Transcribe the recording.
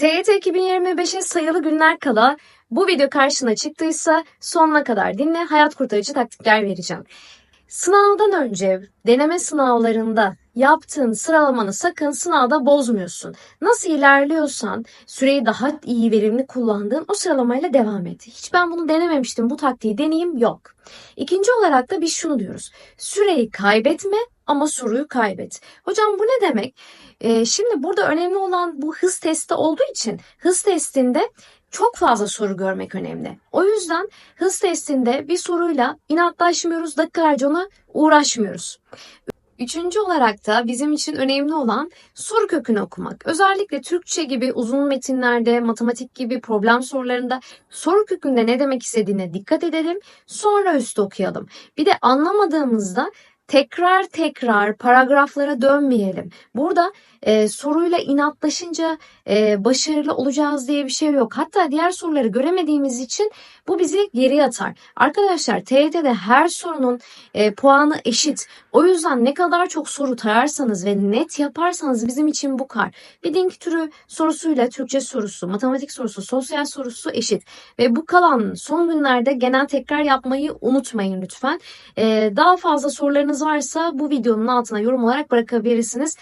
TYT 2025'e sayılı günler kala bu video karşına çıktıysa sonuna kadar dinle hayat kurtarıcı taktikler vereceğim. Sınavdan önce deneme sınavlarında yaptığın sıralamanı sakın sınavda bozmuyorsun. Nasıl ilerliyorsan süreyi daha iyi verimli kullandığın o sıralamayla devam et. Hiç ben bunu denememiştim bu taktiği deneyeyim yok. İkinci olarak da biz şunu diyoruz. Süreyi kaybetme ama soruyu kaybet. Hocam bu ne demek? Ee, şimdi burada önemli olan bu hız testi olduğu için hız testinde çok fazla soru görmek önemli. O yüzden hız testinde bir soruyla inatlaşmıyoruz, dakikalarca ona uğraşmıyoruz. Üçüncü olarak da bizim için önemli olan soru kökünü okumak. Özellikle Türkçe gibi uzun metinlerde, matematik gibi problem sorularında soru kökünde ne demek istediğine dikkat edelim. Sonra üstü okuyalım. Bir de anlamadığımızda tekrar tekrar paragraflara dönmeyelim. Burada e, soruyla inatlaşınca e, başarılı olacağız diye bir şey yok. Hatta diğer soruları göremediğimiz için bu bizi geriye atar. Arkadaşlar TYT'de her sorunun e, puanı eşit. O yüzden ne kadar çok soru tararsanız ve net yaparsanız bizim için bu kar. Bir din türü sorusuyla Türkçe sorusu, matematik sorusu, sosyal sorusu eşit. Ve bu kalan son günlerde genel tekrar yapmayı unutmayın lütfen. E, daha fazla sorularınız varsa bu videonun altına yorum olarak bırakabilirsiniz.